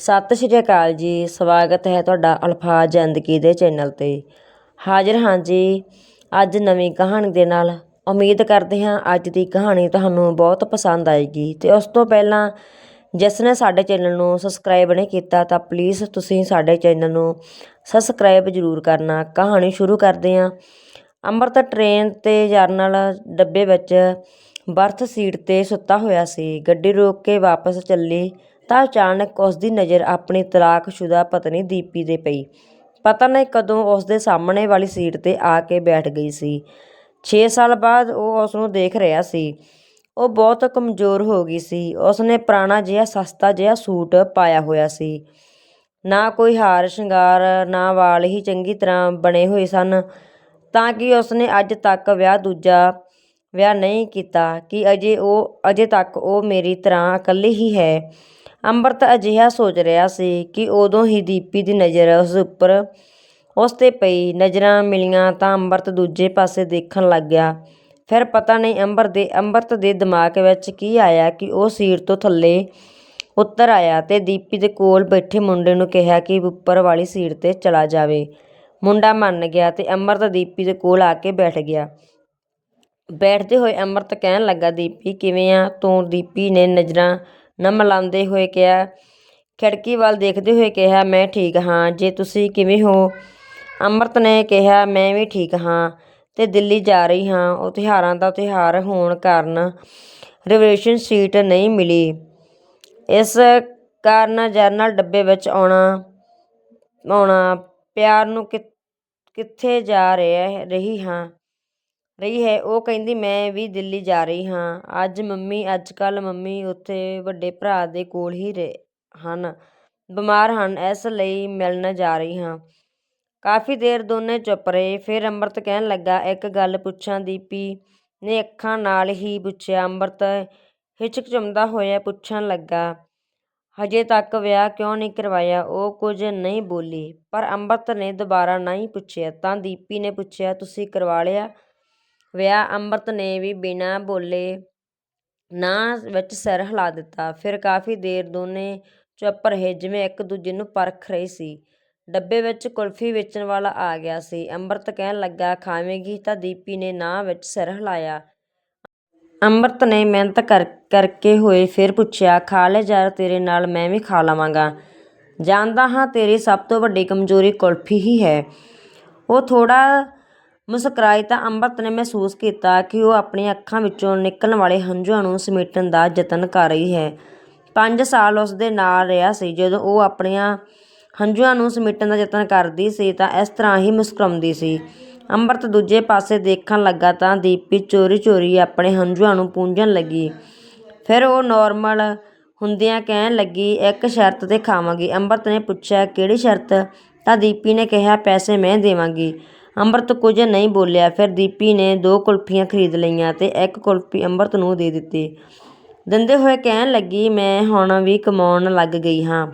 ਸਤਿ ਸ਼੍ਰੀ ਅਕਾਲ ਜੀ, ਸਵਾਗਤ ਹੈ ਤੁਹਾਡਾ ਅਲਫਾਜ਼ ਜ਼ਿੰਦਗੀ ਦੇ ਚੈਨਲ 'ਤੇ। ਹਾਜ਼ਰ ਹਾਂ ਜੀ ਅੱਜ ਨਵੀਂ ਕਹਾਣੀ ਦੇ ਨਾਲ। ਉਮੀਦ ਕਰਦੇ ਹਾਂ ਅੱਜ ਦੀ ਕਹਾਣੀ ਤੁਹਾਨੂੰ ਬਹੁਤ ਪਸੰਦ ਆਏਗੀ। ਤੇ ਉਸ ਤੋਂ ਪਹਿਲਾਂ, ਜਿਸ ਨੇ ਸਾਡੇ ਚੈਨਲ ਨੂੰ ਸਬਸਕ੍ਰਾਈਬ ਨਹੀਂ ਕੀਤਾ, ਤਾਂ ਪਲੀਜ਼ ਤੁਸੀਂ ਸਾਡੇ ਚੈਨਲ ਨੂੰ ਸਬਸਕ੍ਰਾਈਬ ਜ਼ਰੂਰ ਕਰਨਾ। ਕਹਾਣੀ ਸ਼ੁਰੂ ਕਰਦੇ ਹਾਂ। ਅੰਮ੍ਰਿਤ ਟ੍ਰੇਨ ਤੇ ਜਰਨਲ ਡੱਬੇ ਵਿੱਚ ਬਰਥ ਸੀਟ ਤੇ ਸੁੱਤਾ ਹੋਇਆ ਸੀ। ਗੱਡੀ ਰੋਕ ਕੇ ਵਾਪਸ ਚੱਲੀ। ਤਾਂ ਅਚਾਨਕ ਉਸ ਦੀ ਨਜ਼ਰ ਆਪਣੀ ਤਲਾਕਸ਼ੁਦਾ ਪਤਨੀ ਦੀਪੀ ਦੇ ਪਈ। ਪਤਾ ਨਹੀਂ ਕਦੋਂ ਉਸ ਦੇ ਸਾਹਮਣੇ ਵਾਲੀ ਸੀਟ ਤੇ ਆ ਕੇ ਬੈਠ ਗਈ ਸੀ। 6 ਸਾਲ ਬਾਅਦ ਉਹ ਉਸ ਨੂੰ ਦੇਖ ਰਿਹਾ ਸੀ। ਉਹ ਬਹੁਤ ਕਮਜ਼ੋਰ ਹੋ ਗਈ ਸੀ। ਉਸ ਨੇ ਪੁਰਾਣਾ ਜਿਹਾ ਸਸਤਾ ਜਿਹਾ ਸੂਟ ਪਾਇਆ ਹੋਇਆ ਸੀ। ਨਾ ਕੋਈ ਹਾਰ, ਸ਼ਿੰਗਾਰ, ਨਾ ਵਾਲ ਹੀ ਚੰਗੀ ਤਰ੍ਹਾਂ ਬਣੇ ਹੋਏ ਸਨ। ਤਾਂ ਕਿ ਉਸ ਨੇ ਅੱਜ ਤੱਕ ਵਿਆਹ ਦੂਜਾ ਵਿਆਹ ਨਹੀਂ ਕੀਤਾ ਕਿ ਅਜੇ ਉਹ, ਅਜੇ ਤੱਕ ਉਹ ਮੇਰੀ ਤਰ੍ਹਾਂ ਇਕੱਲੀ ਹੀ ਹੈ। ਅੰਮ੍ਰਿਤ ਅਜਿਹਾ ਸੋਚ ਰਿਹਾ ਸੀ ਕਿ ਉਦੋਂ ਹੀ ਦੀਪੀ ਦੀ ਨਜ਼ਰ ਉਸ ਉੱਪਰ, ਉਸ ਤੇ ਪਈ। ਨਜ਼ਰਾਂ ਮਿਲੀਆਂ ਤਾਂ ਅੰਮ੍ਰਿਤ ਦੂਜੇ ਪਾਸੇ ਦੇਖਣ ਲੱਗ ਗਿਆ। ਫਿਰ ਪਤਾ ਨਹੀਂ ਅੰਬਰ ਦੇ, ਅੰਮ੍ਰਿਤ ਦੇ ਦਿਮਾਗ ਵਿੱਚ ਕੀ ਆਇਆ ਕਿ ਉਹ ਸੀਟ ਤੋਂ ਥੱਲੇ ਉੱਤਰ ਆਇਆ ਤੇ ਦੀਪੀ ਦੇ ਕੋਲ ਬੈਠੇ ਮੁੰਡੇ ਨੂੰ ਕਿਹਾ ਕਿ ਉੱਪਰ ਵਾਲੀ ਸੀਟ ਤੇ ਚਲਾ ਜਾਵੇ। ਮੁੰਡਾ ਮੰਨ ਗਿਆ ਤੇ ਅੰਮ੍ਰਿਤ ਦੀਪੀ ਦੇ ਕੋਲ ਆ ਕੇ ਬੈਠ ਗਿਆ। ਬੈਠਦੇ ਹੋਏ ਅੰਮ੍ਰਿਤ ਕਹਿਣ ਲੱਗਾ, ਦੀਪੀ, ਕਿਵੇਂ ਆ? ਤੂੰ? ਦੀਪੀ ਨੇ ਨਜ਼ਰਾਂ ਨਾ ਮਿਲਾਉਂਦੇ ਹੋਏ ਕਿਹਾ, ਖਿੜਕੀ ਵੱਲ ਦੇਖਦੇ ਹੋਏ ਕਿਹਾ, ਮੈਂ ਠੀਕ ਹਾਂ, ਜੇ ਤੁਸੀਂ ਕਿਵੇਂ ਹੋ? ਅੰਮ੍ਰਿਤ ਨੇ ਕਿਹਾ, ਮੈਂ ਵੀ ਠੀਕ ਹਾਂ ਤੇ ਦਿੱਲੀ ਜਾ ਰਹੀ ਹਾਂ। ਉਹ ਤਿਉਹਾਰਾਂ ਦਾ ਤਿਉਹਾਰ ਹੋਣ ਕਾਰਨ ਰਿਵਰੇਸ਼ਨ ਸੀਟ ਨਹੀਂ ਮਿਲੀ। ਇਸ ਕਾਰਨ ਜਰਨਲ ਡੱਬੇ ਵਿੱਚ ਆਉਣਾ ਆਉਣਾ ਪਿਆਰ ਨੂੰ ਕਿੱਥੇ ਜਾ ਰਿਹਾ, ਰਹੀ ਹਾਂ। ਰਹੀ ਹੈ। ਉਹ ਕਹਿੰਦੀ, ਮੈਂ ਵੀ ਦਿੱਲੀ ਜਾ ਰਹੀ ਹਾਂ। ਅੱਜ ਮੰਮੀ, ਅੱਜ ਕੱਲ੍ਹ ਮੰਮੀ ਉੱਥੇ ਵੱਡੇ ਭਰਾ ਦੇ ਕੋਲ ਹੀ ਰਹੇ, ਹਨ। ਬਿਮਾਰ ਹਨ, ਇਸ ਲਈ ਮਿਲਣ ਜਾ ਰਹੀ ਹਾਂ। ਕਾਫੀ ਦੇਰ ਦੋਨੇ ਚੁੱਪ ਰਹੇ। ਫਿਰ ਅੰਮ੍ਰਿਤ ਕਹਿਣ ਲੱਗਾ, ਇੱਕ ਗੱਲ ਪੁੱਛਾਂ ਦੀਪੀ? ਨੇ ਅੱਖਾਂ ਨਾਲ ਹੀ ਪੁੱਛਿਆ। ਅੰਮ੍ਰਿਤ ਹਿਚਕਚਮਦਾ ਹੋਇਆ ਪੁੱਛਣ ਲੱਗਾ, ਹਜੇ ਤੱਕ ਵਿਆਹ ਕਿਉਂ ਨਹੀਂ ਕਰਵਾਇਆ? ਉਹ ਕੁਝ ਨਹੀਂ ਬੋਲੀ, ਪਰ ਅੰਮ੍ਰਿਤ ਨੇ ਦੁਬਾਰਾ ਨਹੀਂ ਪੁੱਛਿਆ। ਤਾਂ ਦੀਪੀ ਨੇ ਪੁੱਛਿਆ, ਤੁਸੀਂ ਕਰਵਾ ਲਿਆ? ਵਿਆਹ ਅੰਮ੍ਰਿਤ ਨੇ ਵੀ ਬਿਨਾਂ ਬੋਲੇ ਨਾ ਵਿੱਚ ਸਿਰ ਹਿਲਾ ਦਿੱਤਾ। ਫਿਰ ਕਾਫੀ ਦੇਰ ਦੋਨੇ ਚੁੱਪ ਰਹੇ, ਜਿਵੇਂ ਇੱਕ ਦੂਜੇ ਨੂੰ ਪਰਖ ਰਹੇ ਸੀ। ਡੱਬੇ ਵਿੱਚ ਕੁਲਫੀ ਵੇਚਣ ਵਾਲਾ ਆ ਗਿਆ ਸੀ। ਅੰਮ੍ਰਿਤ ਕਹਿਣ ਲੱਗਾ, ਖਾਵੇਂਗੀ? ਤਾਂ ਦੀਪੀ ਨੇ ਨਾ ਵਿੱਚ ਸਿਰ ਹਿਲਾਇਆ। ਅੰਮ੍ਰਿਤ ਨੇ ਮਿਹਨਤ ਕਰ, ਕਰਕੇ ਹੋਏ ਫਿਰ ਪੁੱਛਿਆ, ਖਾ ਲੈ ਯਾਰ, ਤੇਰੇ ਨਾਲ ਮੈਂ ਵੀ ਖਾ ਲਵਾਂਗਾ। ਜਾਣਦਾ ਹਾਂ ਤੇਰੀ ਸਭ ਤੋਂ ਵੱਡੀ ਕਮਜ਼ੋਰੀ ਕੁਲਫੀ ਹੀ ਹੈ। ਉਹ ਥੋੜ੍ਹਾ ਮੁਸਕਰਾਈ ਤਾਂ ਅੰਮ੍ਰਿਤ ਨੇ ਮਹਿਸੂਸ ਕੀਤਾ ਕਿ ਉਹ ਆਪਣੀਆਂ ਅੱਖਾਂ ਵਿੱਚੋਂ ਨਿਕਲਣ ਵਾਲੇ ਹੰਝੂਆਂ ਨੂੰ ਸਮੇਟਣ ਦਾ ਯਤਨ ਕਰ ਰਹੀ ਹੈ। ਪੰਜ ਸਾਲ ਉਸ ਦੇ ਨਾਲ ਰਿਹਾ ਸੀ। ਜਦੋਂ ਉਹ ਆਪਣੀਆਂ ਹੰਝੂਆਂ ਨੂੰ ਸਮੇਟਣ ਦਾ ਯਤਨ ਕਰਦੀ ਸੀ ਤਾਂ ਇਸ ਤਰ੍ਹਾਂ ਹੀ ਮੁਸਕਰਾਉਂਦੀ ਸੀ। ਅੰਮ੍ਰਿਤ ਦੂਜੇ ਪਾਸੇ ਦੇਖਣ ਲੱਗਾ ਤਾਂ ਦੀਪੀ ਚੋਰੀ ਚੋਰੀ ਆਪਣੇ ਹੰਝੂਆਂ ਨੂੰ ਪੂੰਝਣ ਲੱਗੀ। ਫਿਰ ਉਹ ਨਾਰਮਲ ਹੁੰਦਿਆਂ ਕਹਿਣ ਲੱਗੀ, ਇੱਕ ਸ਼ਰਤ ਤੇ ਖਾਵਾਂਗੀ ਅੰਮ੍ਰਿਤ ਨੇ ਪੁੱਛਿਆ, ਕਿਹੜੀ ਸ਼ਰਤ? ਤਾਂ ਦੀਪੀ ਨੇ ਕਿਹਾ, ਪੈਸੇ ਮੈਂ ਦੇਵਾਂਗੀ। ਅੰਮ੍ਰਿਤ ਕੁਝ ਨਹੀਂ ਬੋਲਿਆ। ਫਿਰ ਦੀਪੀ ਨੇ ਦੋ ਕੁਲਫੀਆਂ ਖਰੀਦ ਲਈਆਂ ਤੇ ਇੱਕ ਕੁਲਫੀ ਅੰਮ੍ਰਿਤ ਨੂੰ ਦੇ ਦਿੱਤੀ। ਦਿੰਦੇ ਹੋਏ ਕਹਿਣ ਲੱਗੀ, ਮੈਂ ਹੁਣ ਵੀ ਕਮਾਉਣ ਲੱਗ ਗਈ ਹਾਂ।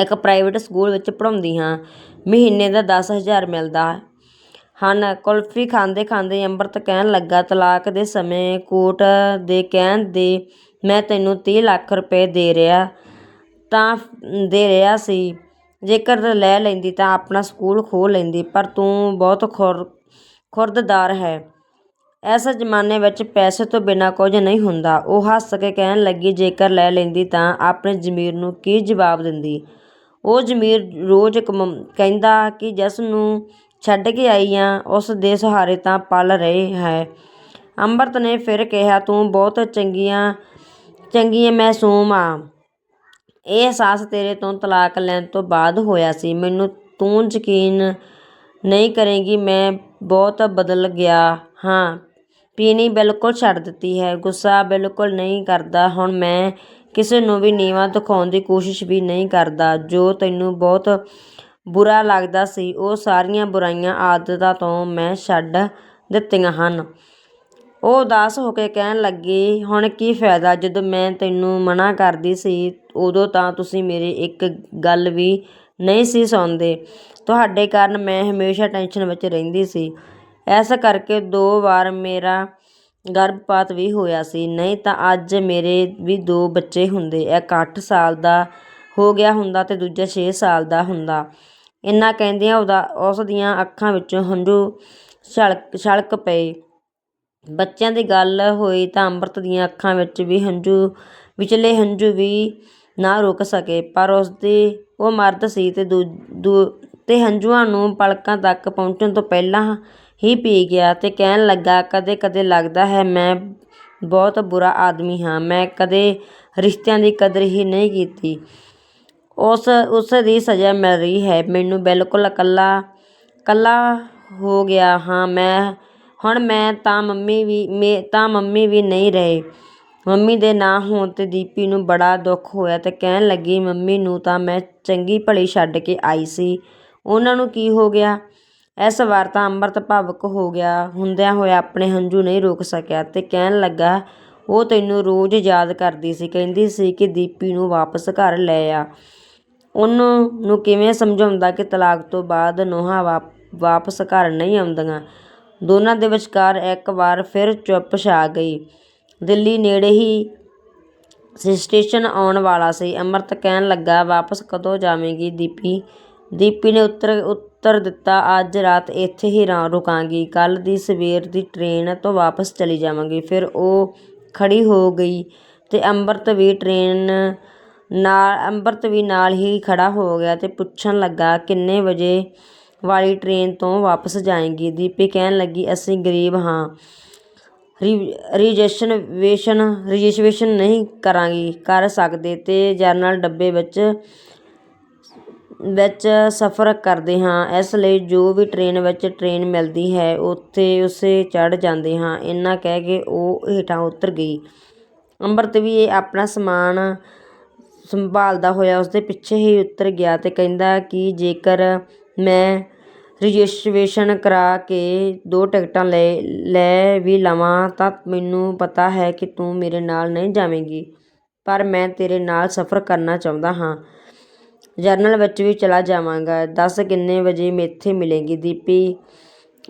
ਇੱਕ ਪ੍ਰਾਈਵੇਟ ਸਕੂਲ ਵਿੱਚ ਪੜ੍ਹਾਉਂਦੀ ਹਾਂ। ਮਹੀਨੇ ਦਾ ਦਸ ਹਜ਼ਾਰ ਮਿਲਦਾ ਹਨ। ਕੁਲਫੀ ਖਾਂਦੇ ਖਾਂਦੇ ਅੰਮ੍ਰਿਤ ਕਹਿਣ ਲੱਗਾ, ਤਲਾਕ ਦੇ ਸਮੇਂ ਕੋਰਟ ਦੇ ਕਹਿਣ ਦੇ ਮੈਂ ਤੈਨੂੰ ਤੀਹ ਲੱਖ ਰੁਪਏ ਦੇ ਰਿਹਾ। ਤਾਂ ਦੇ ਰਿਹਾ ਸੀ। ਜੇਕਰ ਲੈ ਲੈਂਦੀ ਤਾਂ ਆਪਣਾ ਸਕੂਲ ਖੋਲ੍ਹ ਲੈਂਦੀ, ਪਰ ਤੂੰ ਬਹੁਤ ਖੁਰ, ਖੁਰਦਦਾਰ ਹੈ। ਇਸ ਜ਼ਮਾਨੇ ਵਿੱਚ ਪੈਸੇ ਤੋਂ ਬਿਨਾਂ ਕੁਝ ਨਹੀਂ ਹੁੰਦਾ। ਉਹ ਹੱਸ ਕੇ ਕਹਿਣ ਲੱਗੀ, ਜੇਕਰ ਲੈ ਲੈਂਦੀ ਤਾਂ ਆਪਣੇ ਜ਼ਮੀਰ ਨੂੰ ਕੀ ਜਵਾਬ ਦਿੰਦੀ? ਉਹ ਜ਼ਮੀਰ ਰੋਜ਼ ਕਮ, ਕਹਿੰਦਾ ਕਿ ਜਿਸ ਨੂੰ ਛੱਡ ਕੇ ਆਈ ਆ, ਉਸ ਦੇ ਸਹਾਰੇ ਤਾਂ ਪਲ ਰਹੇ ਹੈ। ਅੰਮ੍ਰਿਤ ਨੇ ਫਿਰ ਕਿਹਾ, ਤੂੰ ਬਹੁਤ ਚੰਗੀਆਂ ਚੰਗੀਆਂ ਮਾਸੂਮ ਆ। ਇਹ ਅਹਿਸਾਸ ਤੇਰੇ ਤੋਂ ਤਲਾਕ ਲੈਣ ਤੋਂ ਬਾਅਦ ਹੋਇਆ ਸੀ। ਮੈਨੂੰ ਤੂੰ ਯਕੀਨ ਨਹੀਂ ਕਰੇਂਗੀ, ਮੈਂ ਬਹੁਤ ਬਦਲ ਗਿਆ। ਹਾਂ, ਪੀਣੀ ਬਿਲਕੁਲ ਛੱਡ ਦਿੱਤੀ ਹੈ, ਗੁੱਸਾ ਬਿਲਕੁਲ ਨਹੀਂ ਕਰਦਾ। ਹੁਣ ਮੈਂ ਕਿਸੇ ਨੂੰ ਵੀ ਨੀਵਾਂ ਦਿਖਾਉਣ ਦੀ ਕੋਸ਼ਿਸ਼ ਵੀ ਨਹੀਂ ਕਰਦਾ। ਜੋ ਤੈਨੂੰ ਬਹੁਤ ਬੁਰਾ ਲੱਗਦਾ ਸੀ, ਉਹ ਸਾਰੀਆਂ ਬੁਰਾਈਆਂ ਆਦਤਾਂ ਤੋਂ ਮੈਂ ਛੱਡ ਦਿੱਤੀਆਂ ਹਨ। ਉਹ ਉਦਾਸ ਹੋ ਕੇ ਕਹਿਣ ਲੱਗੀ, ਹੁਣ ਕੀ ਫਾਇਦਾ? ਜਦੋਂ ਮੈਂ ਤੈਨੂੰ ਮਨਾ ਕਰਦੀ ਸੀ ਉਦੋਂ ਤਾਂ ਤੁਸੀਂ ਮੇਰੀ ਇੱਕ ਗੱਲ ਵੀ ਨਹੀਂ ਸੀ ਸੁਣਦੇ। ਤੁਹਾਡੇ ਕਾਰਨ ਮੈਂ ਹਮੇਸ਼ਾ ਟੈਨਸ਼ਨ ਵਿੱਚ ਰਹਿੰਦੀ ਸੀ। ਇਸ ਕਰਕੇ ਦੋ ਵਾਰ ਮੇਰਾ ਗਰਭਪਾਤ ਵੀ ਹੋਇਆ ਸੀ। ਨਹੀਂ ਤਾਂ ਅੱਜ ਮੇਰੇ ਵੀ ਦੋ ਬੱਚੇ ਹੁੰਦੇ। ਇੱਕ 8 ਸਾਲ ਦਾ ਹੋ ਗਿਆ ਹੁੰਦਾ ਤੇ ਦੂਜਾ 6 ਸਾਲ ਦਾ ਹੁੰਦਾ। ਇੰਨਾ ਕਹਿੰਦਿਆਂ ਉਹਦਾ, ਉਸ ਦੀਆਂ ਅੱਖਾਂ ਵਿੱਚੋਂ ਹੰਝੂ ਛਲਕ ਛਲਕ ਪਏ। ਬੱਚਿਆਂ ਦੀ ਗੱਲ ਹੋਈ ਤਾਂ ਅੰਮ੍ਰਿਤ ਦੀਆਂ ਅੱਖਾਂ ਵਿੱਚ ਵੀ ਹੰਝੂ, ਵਿਚਲੇ ਹੰਝੂ ਵੀ ਨਾ ਰੁਕ ਸਕੇ। ਪਰ ਉਸਦੀ, ਉਹ ਮਰਦ ਸੀ ਅਤੇ ਦੂ ਦੂ ਅਤੇ ਹੰਝੂਆਂ ਨੂੰ ਪਲਕਾਂ ਤੱਕ ਪਹੁੰਚਣ ਤੋਂ ਪਹਿਲਾਂ ਹੀ ਪੀ ਗਿਆ ਅਤੇ ਕਹਿਣ ਲੱਗਾ ਕਦੇ ਕਦੇ ਲੱਗਦਾ ਹੈ ਮੈਂ ਬਹੁਤ ਬੁਰਾ ਆਦਮੀ ਹਾਂ। ਮੈਂ ਕਦੇ ਰਿਸ਼ਤਿਆਂ ਦੀ ਕਦਰ ਹੀ ਨਹੀਂ ਕੀਤੀ। ਉਸ ਉਸ ਦੀ ਸਜ਼ਾ ਮਿਲ ਰਹੀ ਹੈ। ਮੈਨੂੰ ਬਿਲਕੁਲ ਇਕੱਲਾ ਇਕੱਲਾ ਹੋ ਗਿਆ ਹਾਂ ਮੈਂ। ਹੁਣ ਮੈਂ ਤਾਂ ਮੰਮੀ ਵੀ, ਮੇ ਤਾਂ ਮੰਮੀ ਵੀ ਨਹੀਂ ਰਹੇ। ਮੰਮੀ ਦੇ ਨਾ ਹੋਣ ਤੇ ਦੀਪੀ ਨੂੰ ਬੜਾ ਦੁੱਖ ਹੋਇਆ ਤੇ ਕਹਿਣ ਲੱਗੀ, ਮੰਮੀ ਨੂੰ ਤਾਂ ਮੈਂ ਚੰਗੀ ਭਲੀ ਛੱਡ ਕੇ ਆਈ ਸੀ। ਉਹਨਾਂ ਨੂੰ ਕੀ ਹੋ ਗਿਆ? ਇਸ ਵਾਰ ਤਾਂ ਅੰਮ੍ਰਿਤ ਭਾਵੁਕ ਹੋ ਗਿਆ। ਹੁੰਦਿਆਂ ਹੋਇਆ ਆਪਣੇ ਹੰਝੂ ਨਹੀਂ ਰੋਕ ਸਕਿਆ ਤੇ ਕਹਿਣ ਲੱਗਾ, ਉਹ ਤੈਨੂੰ ਰੋਜ਼ ਯਾਦ ਕਰਦੀ ਸੀ। ਕਹਿੰਦੀ ਸੀ ਕਿ ਦੀਪੀ ਨੂੰ ਵਾਪਸ ਘਰ ਲੈ ਆ। ਉਹਨੂੰ ਨੂੰ ਕਿਵੇਂ ਸਮਝਾਉਂਦਾ ਕਿ ਤਲਾਕ ਤੋਂ ਬਾਅਦ ਨੋਹਾਂ ਵਾਪਸ ਘਰ ਨਹੀਂ ਆਉਂਦੀਆਂ? ਦੋਨਾਂ ਦੇ ਵਿਚਕਾਰ ਇੱਕ ਵਾਰ ਫਿਰ ਚੁੱਪ ਛਾ ਗਈ। ਦਿੱਲੀ ਨੇੜੇ ਹੀ ਸਟੇਸ਼ਨ ਆਉਣ ਵਾਲਾ ਸੀ। ਅੰਮ੍ਰਿਤ ਕਹਿਣ ਲੱਗਾ, ਵਾਪਸ ਕਦੋਂ ਜਾਵੇਂਗੀ ਦੀਪੀ? ਦੀਪੀ ਨੇ ਉੱਤਰ ਉੱਤਰ ਦਿੱਤਾ, ਅੱਜ ਰਾਤ ਇੱਥੇ ਹੀ ਰੁਕਾਂਗੀ। ਕੱਲ ਦੀ ਸਵੇਰ ਦੀ ਟ੍ਰੇਨ ਤੋਂ ਵਾਪਸ ਚਲੀ ਜਾਵਾਂਗੀ। ਫਿਰ ਉਹ ਖੜੀ ਹੋ ਗਈ ਤੇ ਅੰਮ੍ਰਿਤ ਵੀ ਟ੍ਰੇਨ ਨਾਲ, ਅੰਮ੍ਰਿਤ ਵੀ ਨਾਲ ਹੀ ਖੜਾ ਹੋ ਗਿਆ ਤੇ ਪੁੱਛਣ ਲੱਗਾ, ਕਿੰਨੇ ਵਜੇ ਵਾਲੀ ਟ੍ਰੇਨ ਤੋਂ ਵਾਪਸ ਜਾਏਂਗੀ? ਦੀਪੀ ਕਹਿਣ ਲੱਗੀ, ਅਸੀਂ ਗਰੀਬ ਹਾਂ। ਰਿਜ਼ਰਵੇਸ਼ਨ ਰਜਿਸਟ੍ਰੇਸ਼ਨ ਨਹੀਂ ਕਰਾਂਗੀ, ਕਰ ਸਕਦੇ ਅਤੇ ਜਨਰਲ ਡੱਬੇ ਵਿੱਚ ਵਿੱਚ ਸਫ਼ਰ ਕਰਦੇ ਹਾਂ। ਇਸ ਲਈ ਜੋ ਵੀ ਟ੍ਰੇਨ ਵਿੱਚ ਟ੍ਰੇਨ ਮਿਲਦੀ ਹੈ, ਉੱਥੇ ਉਸੇ ਚੜ੍ਹ ਜਾਂਦੇ ਹਾਂ। ਇੰਨਾ ਕਹਿ ਕੇ ਉਹ ਹੇਠਾਂ ਉਤਰ ਗਈ। ਅੰਮ੍ਰਿਤ ਵੀ ਇਹ ਆਪਣਾ ਸਮਾਨ ਸੰਭਾਲਦਾ ਹੋਇਆ ਉਸਦੇ ਪਿੱਛੇ ਹੀ ਉਤਰ ਗਿਆ ਅਤੇ ਕਹਿੰਦਾ ਕਿ ਜੇਕਰ ਮੈਂ ਰਜਿਸਟ੍ਰੇਸ਼ਨ ਕਰਾ ਕੇ ਦੋ ਟਿਕਟਾਂ ਲੈ ਲੈ ਵੀ ਲਵਾਂ, ਤਾਂ ਮੈਨੂੰ ਪਤਾ ਹੈ ਕਿ ਤੂੰ ਮੇਰੇ ਨਾਲ ਨਹੀਂ ਜਾਵੇਂਗੀ। ਪਰ ਮੈਂ ਤੇਰੇ ਨਾਲ ਸਫ਼ਰ ਕਰਨਾ ਚਾਹੁੰਦਾ ਹਾਂ। ਜਰਨਲ ਵਿੱਚ ਵੀ ਚਲਾ ਜਾਵਾਂਗਾ। ਦੱਸ ਕਿੰਨੇ ਵਜੇ ਮੇਥੇ ਮਿਲੇਗੀ? ਦੀਪੀ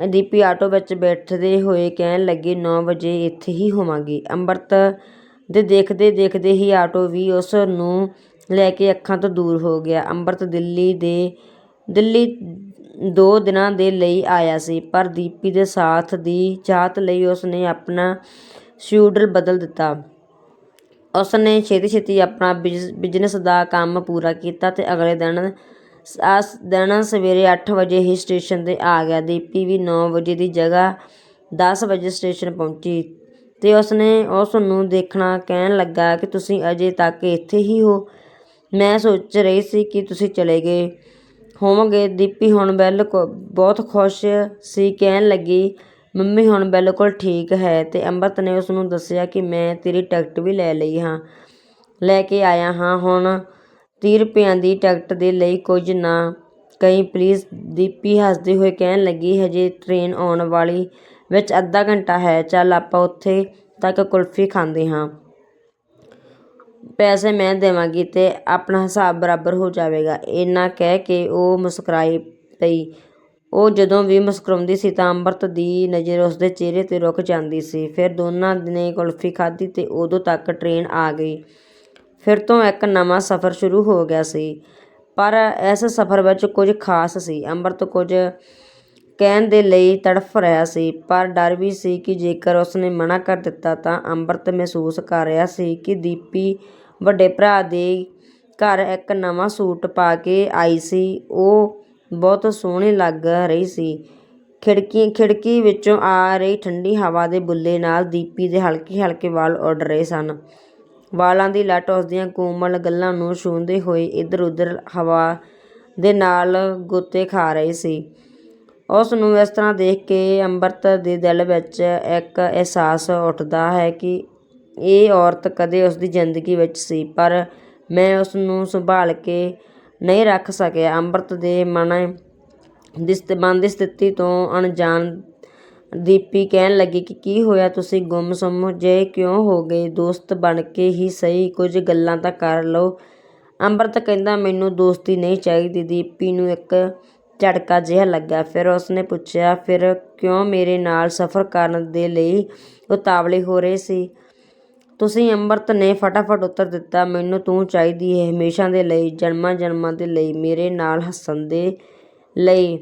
ਦੀਪੀ ਆਟੋ ਵਿੱਚ ਬੈਠਦੇ ਹੋਏ ਕਹਿਣ ਲੱਗੀ 9 ਵਜੇ ਇੱਥੇ ਹੀ ਹੋਵਾਂਗੀ। ਅੰਮ੍ਰਿਤ ਦੇ ਦੇਖਦੇ ਦੇਖਦੇ ਹੀ ਆਟੋ ਵੀ ਉਸ ਨੂੰ ਲੈ ਕੇ ਅੱਖਾਂ ਤੋਂ ਦੂਰ ਹੋ ਗਿਆ। ਅੰਮ੍ਰਿਤ ਦਿੱਲੀ ਦੇ, ਦਿੱਲੀ ਦੋ ਦਿਨਾਂ ਦੇ ਲਈ ਆਇਆ ਸੀ, ਪਰ ਦੀਪੀ ਦੇ ਸਾਥ ਦੀ ਚਾਹਤ ਲਈ ਉਸ ਨੇ ਆਪਣਾ ਸ਼ਿਊਡਲ ਬਦਲ ਦਿੱਤਾ। ਉਸ ਨੇ ਛੇਤੀ ਛੇਤੀ ਆਪਣਾ ਬਿਜ਼ਨਸ ਦਾ ਕੰਮ ਪੂਰਾ ਕੀਤਾ ਤੇ ਅਗਲੇ ਦਿਨ ਆਸ ਦਿਨ ਸਵੇਰੇ ਅੱਠ ਵਜੇ ਹੀ ਸਟੇਸ਼ਨ 'ਤੇ ਆ ਗਿਆ। ਦੀਪੀ ਵੀ 9 ਵਜੇ ਦੀ ਜਗ੍ਹਾ ਦਸ ਵਜੇ ਸਟੇਸ਼ਨ ਪਹੁੰਚੀ ਤੇ ਉਸ ਨੇ ਉਸ ਨੂੰ ਦੇਖਣਾ ਕਹਿਣ ਲੱਗਾ ਕਿ ਤੁਸੀਂ ਅਜੇ ਤੱਕ ਇੱਥੇ ਹੀ ਹੋ। ਮੈਂ ਸੋਚ ਰਹੀ ਸੀ ਕਿ ਤੁਸੀਂ ਚਲੇ ਗਏ। ਹੋਵੋਗੇ। ਦੀਪੀ ਹੁਣ ਬਿਲਕੁਲ ਬਹੁਤ ਖੁਸ਼ ਸੀ, ਕਹਿਣ ਲੱਗੀ, ਮੰਮੀ ਹੁਣ ਬਿਲਕੁਲ ਠੀਕ ਹੈ। ਤੇ ਅੰਮ੍ਰਿਤ ਨੇ ਉਸ ਨੂੰ ਦੱਸਿਆ ਕਿ ਮੈਂ ਤੇਰੀ ਟਿਕਟ ਵੀ ਲੈ ਲਈ ਹਾਂ, ਲੈ ਕੇ ਆਇਆ ਹਾਂ। ਹੁਣ 30 ਰੁਪਈਆਂ ਦੀ ਟਿਕਟ ਦੇ ਲਈ ਕੁਝ ਨਾ ਕਹੀਂ, ਪਲੀਜ਼ ਦੀਪੀ, ਹੱਸਦੇ ਹੋਏ ਕਹਿਣ ਲੱਗੀ, ਹਜੇ ਟ੍ਰੇਨ ਆਉਣ ਵਾਲੀ ਵਿੱਚ ਅੱਧਾ ਘੰਟਾ ਹੈ। ਚੱਲ ਆਪਾਂ ਉੱਥੇ ਤੱਕ ਕੁਲਫੀ ਖਾਂਦੇ ਹਾਂ। ਪੈਸੇ ਮੈਂ ਦੇਵਾਂਗੀ ਅਤੇ ਆਪਣਾ ਹਿਸਾਬ ਬਰਾਬਰ ਹੋ ਜਾਵੇਗਾ। ਇੰਨਾ ਕਹਿ ਕੇ ਉਹ ਮੁਸਕਰਾਈ ਪਈ। ਉਹ ਜਦੋਂ ਵੀ ਮੁਸਕਰਾਉਂਦੀ ਸੀ ਤਾਂ ਅੰਮ੍ਰਿਤ ਦੀ ਨਜ਼ਰ ਉਸਦੇ ਚਿਹਰੇ 'ਤੇ ਰੁਕ ਜਾਂਦੀ ਸੀ। ਫਿਰ ਦੋਨਾਂ ਨੇ ਕੁਲਫੀ ਖਾਧੀ ਅਤੇ ਉਦੋਂ ਤੱਕ ਟ੍ਰੇਨ ਆ ਗਈ। ਫਿਰ ਤੋਂ ਇੱਕ ਨਵਾਂ ਸਫ਼ਰ ਸ਼ੁਰੂ ਹੋ ਗਿਆ ਸੀ। ਪਰ ਇਸ ਸਫ਼ਰ ਵਿੱਚ ਕੁਝ ਖਾਸ ਸੀ। ਅੰਮ੍ਰਿਤ ਕੁਝ ਕਹਿਣ ਦੇ ਲਈ ਤੜਫ ਰਿਹਾ ਸੀ, ਪਰ ਡਰ ਵੀ ਸੀ ਕਿ ਜੇਕਰ ਉਸਨੇ ਮਨਾ ਕਰ ਦਿੱਤਾ ਤਾਂ ਅੰਮ੍ਰਿਤ ਮਹਿਸੂਸ ਕਰ ਰਿਹਾ ਸੀ ਕਿ ਦੀਪੀ ਵੱਡੇ ਭਰਾ ਦੇ ਘਰ ਇੱਕ ਨਵਾਂ ਸੂਟ ਪਾ ਕੇ ਆਈ ਸੀ। ਉਹ ਬਹੁਤ ਸੋਹਣੀ ਲੱਗ ਰਹੀ ਸੀ। ਖਿੜਕੀ ਖਿੜਕੀ ਵਿੱਚੋਂ ਆ ਰਹੀ ਠੰਡੀ ਹਵਾ ਦੇ ਬੁੱਲੇ ਨਾਲ ਦੀਪੀ ਦੇ ਹਲਕੇ ਹਲਕੇ ਵਾਲ ਉੱਡ ਰਹੇ ਸਨ। ਵਾਲਾਂ ਦੀ ਲੱਟ ਉਸਦੀਆਂ ਕੋਮਲ ਗੱਲਾਂ ਨੂੰ ਛੂੰਹਦੇ ਹੋਏ ਇੱਧਰ ਉੱਧਰ ਹਵਾ ਦੇ ਨਾਲ ਗੋਤੇ ਖਾ ਰਹੀ ਸੀ। ਉਸ ਨੂੰ ਇਸ ਤਰ੍ਹਾਂ ਦੇਖ ਕੇ ਅੰਮ੍ਰਿਤ ਦੇ ਦਿਲ ਵਿੱਚ ਇੱਕ ਅਹਿਸਾਸ ਉੱਠਦਾ ਹੈ ਕਿ ਇਹ ਔਰਤ ਕਦੇ ਉਸ ਦੀ ਜ਼ਿੰਦਗੀ ਵਿੱਚ ਸੀ, ਪਰ ਮੈਂ ਉਸ ਨੂੰ ਸੰਭਾਲ ਕੇ ਨਹੀਂ ਰੱਖ ਸਕਿਆ। ਅੰਮ੍ਰਿਤ ਦੇ ਮਨ ਦੀ ਮਨ ਦੀ ਸਥਿਤੀ ਤੋਂ ਅਣਜਾਣ ਦੀਪੀ ਕਹਿਣ ਲੱਗੀ ਕਿ ਕੀ ਹੋਇਆ, ਤੁਸੀਂ ਗੁੰਮ-ਸੁੰਮ ਜੇ ਕਿਉਂ ਹੋ ਗਏ? ਦੋਸਤ ਬਣ ਕੇ ਹੀ ਸਹੀ ਕੁਝ ਗੱਲਾਂ ਤਾਂ ਕਰ ਲਓ। ਅੰਮ੍ਰਿਤ ਕਹਿੰਦਾ, ਮੈਨੂੰ ਦੋਸਤੀ ਨਹੀਂ ਚਾਹੀਦੀ। ਦੀਪੀ ਨੂੰ ਇੱਕ ਝਟਕਾ ਜਿਹਾ ਲੱਗਾ ਫਿਰ ਉਸਨੇ ਪੁੱਛਿਆ, ਫਿਰ ਕਿਉਂ ਮੇਰੇ ਨਾਲ ਸਫ਼ਰ ਕਰਨ ਦੇ ਲਈ ਉਤਾਵਲੇ ਹੋ ਰਹੇ ਸੀ? ਤੁਸੀਂ ਅੰਮ੍ਰਿਤ ਨੇ ਫਟਾਫਟ ਉੱਤਰ ਦਿੱਤਾ, ਮੈਨੂੰ ਤੂੰ ਚਾਹੀਦੀ ਹੈ ਹਮੇਸ਼ਾ ਦੇ ਲਈ, ਜਨਮਾਂ ਜਨਮਾਂ ਦੇ ਲਈ, ਮੇਰੇ ਨਾਲ ਹੱਸਣ ਦੇ ਲਈ,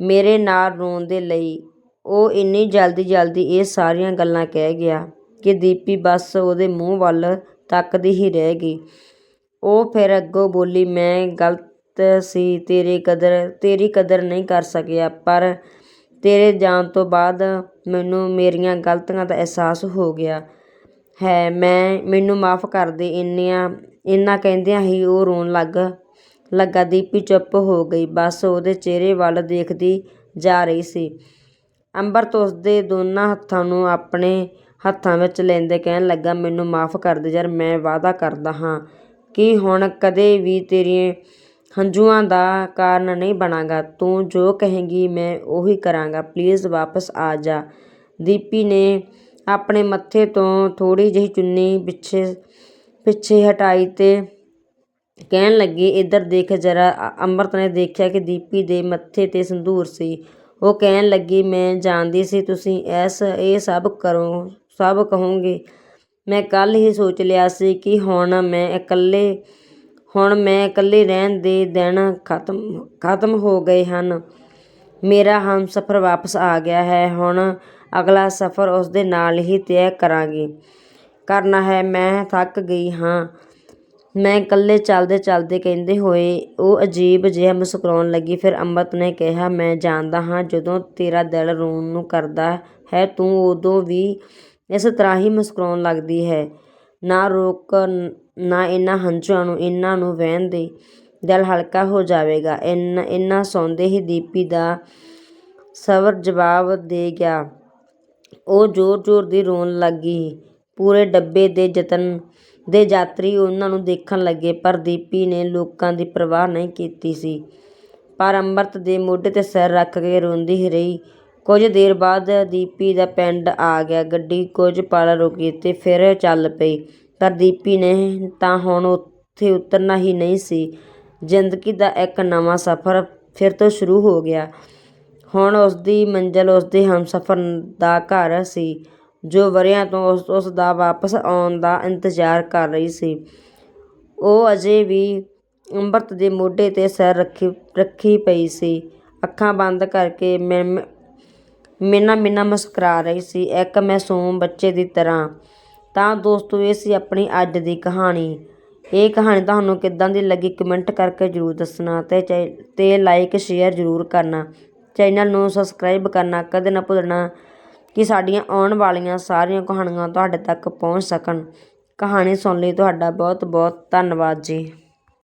ਮੇਰੇ ਨਾਲ ਰੋਣ ਦੇ ਲਈ। ਉਹ ਇੰਨੀ ਜਲਦੀ ਜਲਦੀ ਇਹ ਸਾਰੀਆਂ ਗੱਲਾਂ ਕਹਿ ਗਿਆ ਕਿ ਦੀਪੀ ਬਸ ਉਹਦੇ ਮੂੰਹ ਵੱਲ ਤੱਕਦੀ ਹੀ ਰਹਿ ਗਈ। ਉਹ ਫਿਰ ਅੱਗੋਂ ਬੋਲੀ, ਮੈਂ ਗਲਤ ਸੀ, ਤੇਰੀ ਕਦਰ ਤੇਰੀ ਕਦਰ ਨਹੀਂ ਕਰ ਸਕਿਆ, ਪਰ ਤੇਰੇ ਜਾਣ ਤੋਂ ਬਾਅਦ ਮੈਨੂੰ ਮੇਰੀਆਂ ਗਲਤੀਆਂ ਦਾ ਅਹਿਸਾਸ ਹੋ ਗਿਆ। ਹੈ, ਮੈਂ, ਮੈਨੂੰ ਮਾਫ ਕਰ ਦੇ, ਇੰਨੀਆਂ, ਇੰਨਾ ਕਹਿੰਦਿਆਂ ਹੀ ਉਹ ਰੋਣ ਲੱਗ, ਲੱਗਾ, ਦੀਪੀ ਚੁੱਪ ਹੋ ਗਈ, ਬਸ ਉਹਦੇ ਚਿਹਰੇ ਵੱਲ ਦੇਖਦੀ ਜਾ ਰਹੀ ਸੀ। ਅੰਬਰਤ ਉਸਦੇ ਦੋਨਾਂ ਹੱਥਾਂ ਨੂੰ ਆਪਣੇ ਹੱਥਾਂ ਵਿੱਚ ਲੈਂਦੇ ਕਹਿਣ ਲੱਗਾ, ਮੈਨੂੰ ਮਾਫ ਕਰ ਦੇ ਯਾਰ, ਮੈਂ ਵਾਅਦਾ ਕਰਦਾ ਹਾਂ ਕਿ ਹੁਣ ਕਦੇ ਵੀ ਤੇਰੇ ਹੰਝੂਆਂ ਦਾ ਕਾਰਨ ਨਹੀਂ ਬਣਾਂਗਾ। ਤੂੰ ਜੋ ਕਹੇਂਗੀ ਮੈਂ ਉਹੀ ਕਰਾਂਗਾ। ਪਲੀਜ਼ ਵਾਪਸ ਆ ਜਾ। ਦੀਪੀ ਨੇ ਆਪਣੇ ਮੱਥੇ ਤੋਂ ਥੋੜ੍ਹੀ ਜਿਹੀ ਚੁੰਨੀ ਪਿੱਛੇ ਪਿੱਛੇ ਹਟਾਈ ਤੇ ਕਹਿਣ ਲੱਗੀ, ਇੱਧਰ ਦੇਖ ਜਰਾ। ਅੰਮ੍ਰਿਤ ਨੇ ਦੇਖਿਆ ਕਿ ਦੀਪੀ ਦੇ ਮੱਥੇ ਤੇ ਸੰਧੂਰ ਸੀ। ਉਹ ਕਹਿਣ ਲੱਗੀ, ਮੈਂ ਜਾਣਦੀ ਸੀ ਤੁਸੀਂ ਐਸ, ਇਹ ਸਭ ਕਰੋ, ਸਭ ਕਹੋਗੇ। ਮੈਂ ਕੱਲ ਹੀ ਸੋਚ ਲਿਆ ਸੀ ਕਿ ਹੁਣ ਮੈਂ ਇਕੱਲੇ ਹੁਣ ਮੈਂ ਇਕੱਲੇ ਰਹਿਣ ਦੇ ਦਿਨ ਖਤਮ ਖਤਮ ਹੋ ਗਏ ਹਨ। ਮੇਰਾ ਹਮਸਫ਼ਰ ਵਾਪਸ ਆ ਗਿਆ ਹੈ। ਹੁਣ ਅਗਲਾ ਸਫ਼ਰ ਉਸ ਦੇ ਨਾਲ ਹੀ ਤੈਅ ਕਰਾਂਗੀ। ਕਰਨਾ ਹੈ, ਮੈਂ ਥੱਕ ਗਈ ਹਾਂ। ਮੈਂ ਇਕੱਲੇ ਚੱਲਦੇ ਚੱਲਦੇ ਕਹਿੰਦੇ ਹੋਏ, ਉਹ ਅਜੀਬ ਜਿਹਾ ਮੁਸਕਰਾਉਣ ਲੱਗੀ। ਫਿਰ ਅੰਮ੍ਰਿਤ ਨੇ ਕਿਹਾ, ਮੈਂ ਜਾਣਦਾ ਹਾਂ, ਜਦੋਂ ਤੇਰਾ ਦਿਲ ਰੋਣ ਨੂੰ ਕਰਦਾ ਹੈ, ਤੂੰ ਉਦੋਂ ਵੀ ਇਸ ਤਰ੍ਹਾਂ ਹੀ ਮੁਸਕਰਾਉਣ ਲੱਗਦੀ ਹੈ। ਨਾ ਰੋਕ ਨਾ ਇਹਨਾਂ ਹੰਝੂਆਂ ਨੂੰ, ਇਹਨਾਂ ਨੂੰ ਵਹਿਣ ਦੇ ਦਿਲ ਹਲਕਾ ਹੋ ਜਾਵੇਗਾ। ਇਨ ਇੰਨਾ ਸੌਂਦੇ ਹੀ ਦੀਪੀ ਦਾ ਸਬਰ ਜਵਾਬ ਦੇ ਗਿਆ। ਉਹ ਜ਼ੋਰ-ਜ਼ੋਰ ਦੀ ਰੋਣ ਲੱਗੀ ਪੂਰੇ ਡੱਬੇ ਦੇ ਯਤਨ ਦੇ ਯਾਤਰੀ ਉਹਨਾਂ ਨੂੰ ਦੇਖਣ ਲੱਗੇ, ਪਰ ਦੀਪੀ ਨੇ ਲੋਕਾਂ ਦੀ ਪਰਵਾਹ ਨਹੀਂ ਕੀਤੀ ਸੀ। ਪਰ ਅੰਮ੍ਰਿਤ ਦੇ ਮੋਢੇ ਤੇ ਸਿਰ ਰੱਖ ਕੇ ਰੋਂਦੀ ਹੀ ਰਹੀ। ਕੁਝ ਦੇਰ ਬਾਅਦ ਦੀਪੀ ਦਾ ਪਿੰਡ ਆ ਗਿਆ। ਗੱਡੀ ਕੁਝ ਪਲ ਰੁਕੀ ਤੇ ਫਿਰ ਚੱਲ ਪਈ। ਪਰ ਦੀਪੀ ਨੇ ਤਾਂ ਹੁਣ ਉੱਥੇ ਉਤਰਨਾ ਹੀ ਨਹੀਂ ਸੀ। ਜ਼ਿੰਦਗੀ ਦਾ ਇੱਕ ਨਵਾਂ ਸਫ਼ਰ ਫਿਰ ਤੋਂ ਸ਼ੁਰੂ ਹੋ ਗਿਆ। ਹੁਣ ਉਸਦੀ ਮੰਜ਼ਿਲ, ਉਸਦੇ ਹਮਸਫ਼ਰ ਦਾ ਘਰ ਸੀ, ਜੋ ਵਰ੍ਹਿਆਂ ਤੋਂ ਉਸਦਾ ਵਾਪਸ ਆਉਣ ਦਾ ਇੰਤਜ਼ਾਰ ਕਰ ਰਹੀ ਸੀ। ਉਹ ਅਜੇ ਵੀ ਅੰਮ੍ਰਿਤ ਦੇ ਮੋਢੇ ਤੇ ਸਿਰ ਰੱਖੀ ਰੱਖੀ ਪਈ ਸੀ। ਅੱਖਾਂ ਬੰਦ ਕਰਕੇ ਮੈਂ ਮਿੰਨਾ ਮਿੰਨਾ ਮੁਸਕਰਾ ਰਹੀ ਸੀ। ਇੱਕ ਮਾਸੂਮ ਬੱਚੇ ਦੀ ਤਰ੍ਹਾਂ ਤਾਂ ਦੋਸਤੋ, ਇਹ ਸੀ ਆਪਣੀ ਅੱਜ ਦੀ ਕਹਾਣੀ। ਇਹ ਕਹਾਣੀ ਤੁਹਾਨੂੰ ਕਿੱਦਾਂ ਦੀ ਲੱਗੀ ਕਮੈਂਟ ਕਰਕੇ ਜਰੂਰ ਦੱਸਣਾ ਤੇ ਚੈ- ਤੇ ਲਾਈਕ ਸ਼ੇਅਰ ਜਰੂਰ ਕਰਨਾ। ਚੈਨਲ ਨੂੰ ਸਬਸਕ੍ਰਾਈਬ ਕਰਨਾ, ਕਦੇ ਨਾ ਭੁੱਲਣਾ ਕਿ ਸਾਡੀਆਂ ਆਉਣ ਵਾਲੀਆਂ ਸਾਰੀਆਂ ਕਹਾਣੀਆਂ ਤੁਹਾਡੇ ਤੱਕ ਪਹੁੰਚ ਸਕਣ। ਕਹਾਣੀ ਸੁਣਨ ਲਈ ਤੁਹਾਡਾ ਬਹੁਤ ਬਹੁਤ ਧੰਨਵਾਦ ਜੀ।